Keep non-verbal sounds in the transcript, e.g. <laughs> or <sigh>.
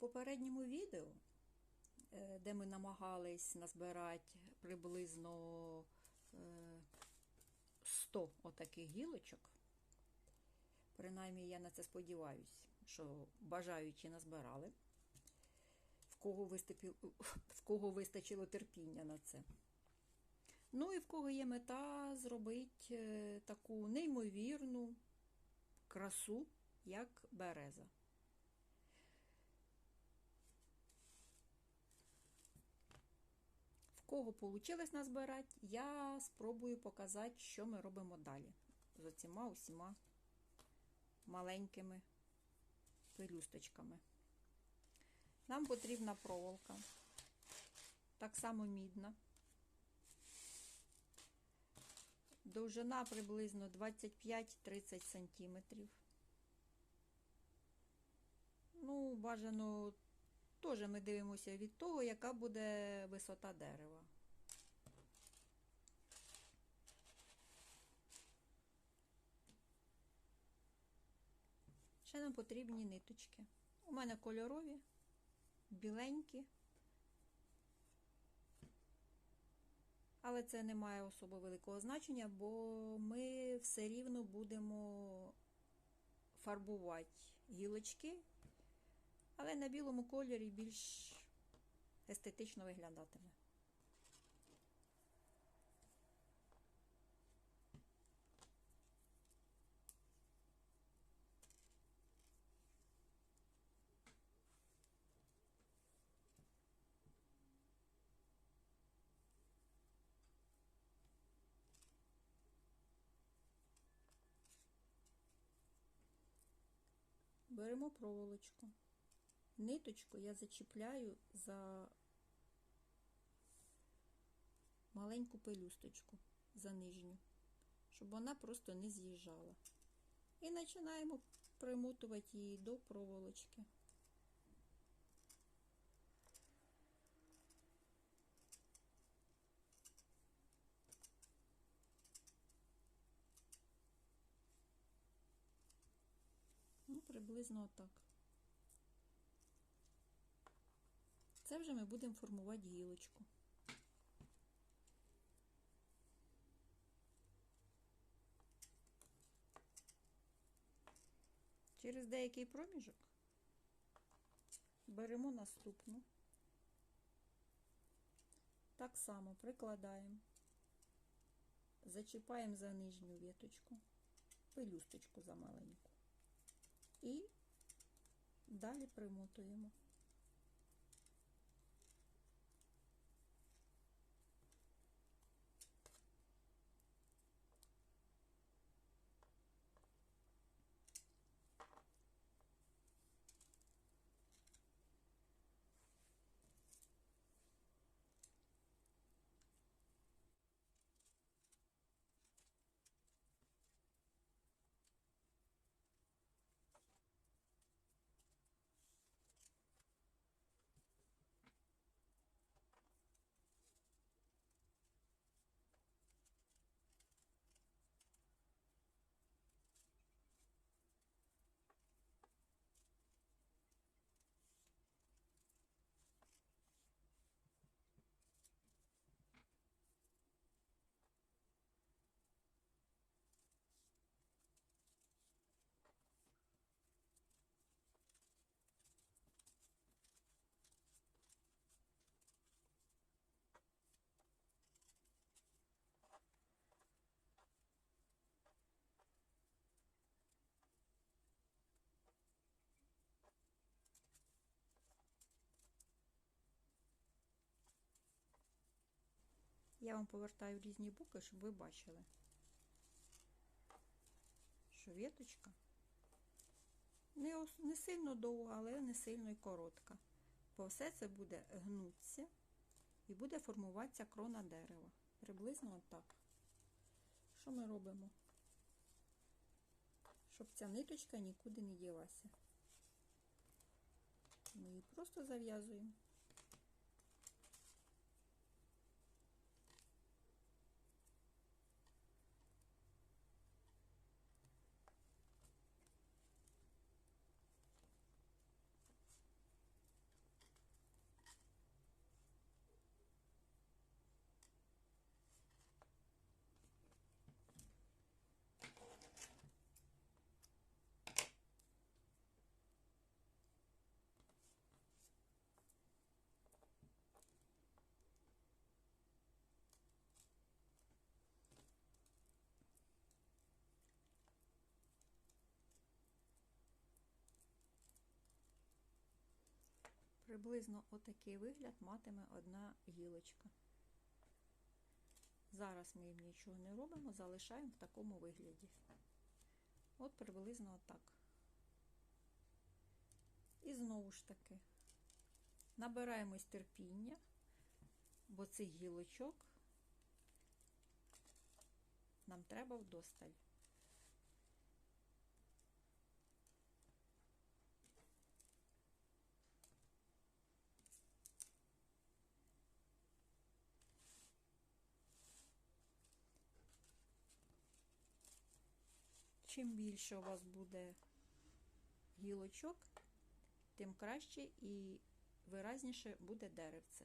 попередньому відео, е, де ми намагались назбирати приблизно е, 100 отаких гілочок, принаймні я на це сподіваюся, що бажаючі назбирали, в кого, виступі- <laughs> в кого вистачило терпіння на це. Ну і в кого є мета зробити е, таку неймовірну красу, як береза. Кого вийшло назбирати, я спробую показати, що ми робимо далі. З оціма усіма маленькими пелюсточками. Нам потрібна проволока, так само мідна. Довжина приблизно 25-30 сантиметрів. Ну, бажано теж ми дивимося від того, яка буде висота дерева. Ще нам потрібні ниточки. У мене кольорові, біленькі. Але це не має особо великого значення, бо ми все рівно будемо фарбувати гілочки, але на білому кольорі більш естетично виглядатиме. Беремо проволочку. Ниточку я зачіпляю за маленьку пелюсточку, за нижню, щоб вона просто не з'їжджала. І починаємо примотувати її до проволочки. Ну, приблизно отак. Це вже ми будемо формувати гілочку. Через деякий проміжок беремо наступну. Так само прикладаємо, зачіпаємо за нижню віточку, пелюсточку за маленьку. І далі примотуємо. Я вам повертаю різні боки, щоб ви бачили, що віточка не, не сильно довга, але не сильно й коротка. Бо все це буде гнутися і буде формуватися крона дерева. Приблизно отак. Що ми робимо? Щоб ця ниточка нікуди не ділася. Ми її просто зав'язуємо. Приблизно отакий вигляд матиме одна гілочка. Зараз ми їм нічого не робимо, залишаємо в такому вигляді. От приблизно отак. І знову ж таки набираємось терпіння, бо цих гілочок нам треба вдосталь. Чим більше у вас буде гілочок, тим краще і виразніше буде деревце.